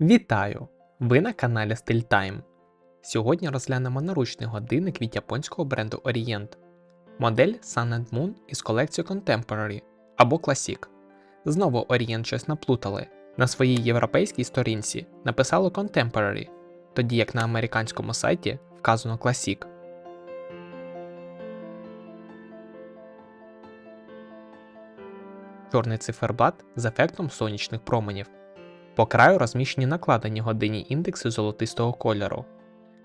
Вітаю! Ви на каналі Style Сьогодні розглянемо наручний годинник від японського бренду Orient. Модель Sun and Moon із колекції Contemporary або Classic. Знову Orient щось наплутали. На своїй європейській сторінці написало Contemporary, тоді як на американському сайті вказано Classic. Чорний циферблат з ефектом сонячних променів. По краю розміщені накладені годинні індекси золотистого кольору.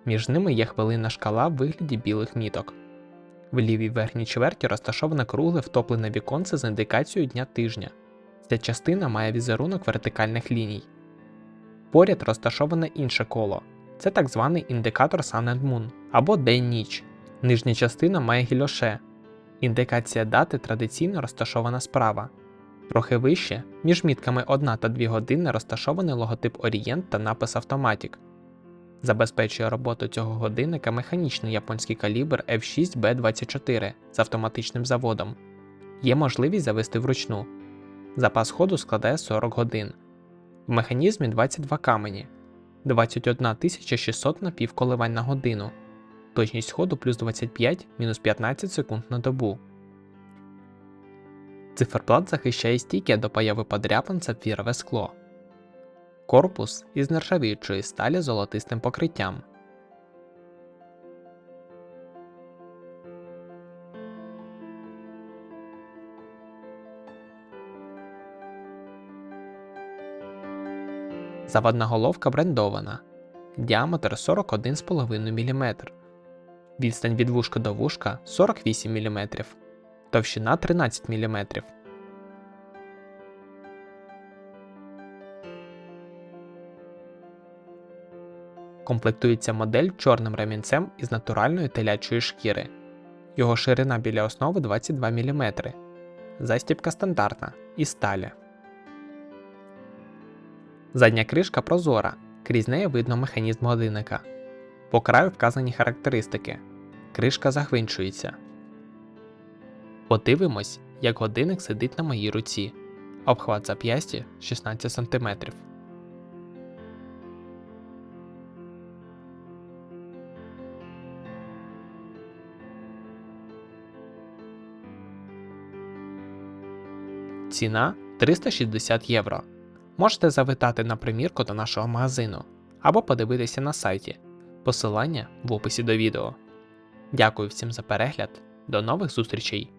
Між ними є хвилинна шкала в вигляді білих міток. В лівій верхній чверті розташоване кругле втоплене віконце з індикацією дня тижня. Ця частина має візерунок вертикальних ліній. Поряд розташоване інше коло. Це так званий індикатор Sun and Moon або день-ніч. Нижня частина має гільоше. Індикація дати традиційно розташована справа. Трохи вище, між мітками 1 та 2 години розташований логотип Orient та напис Automatic. Забезпечує роботу цього годинника механічний японський калібр F6B24 з автоматичним заводом. Є можливість завести вручну. Запас ходу складає 40 годин. В механізмі 22 камені, 21 600 напівколивань на годину, точність ходу плюс 25 мінус 15 секунд на добу. Циферблат захищає стійке до появи подряпин сапфірове скло. Корпус із нержавіючої сталі золотистим покриттям. Заводна головка брендована. Діаметр 41,5 мм. Відстань від вушка до вушка 48 мм. Товщина 13 мм. Комплектується модель чорним ремінцем із натуральної телячої шкіри. Його ширина біля основи 22 мм. Застібка стандартна із сталі. Задня кришка прозора. Крізь неї видно механізм годинника. По краю вказані характеристики. Кришка загвинчується. Подивимось, як годинник сидить на моїй руці. Обхват зап'ясті 16 см. Ціна 360 євро. Можете завітати на примірку до нашого магазину або подивитися на сайті. Посилання в описі до відео. Дякую всім за перегляд. До нових зустрічей!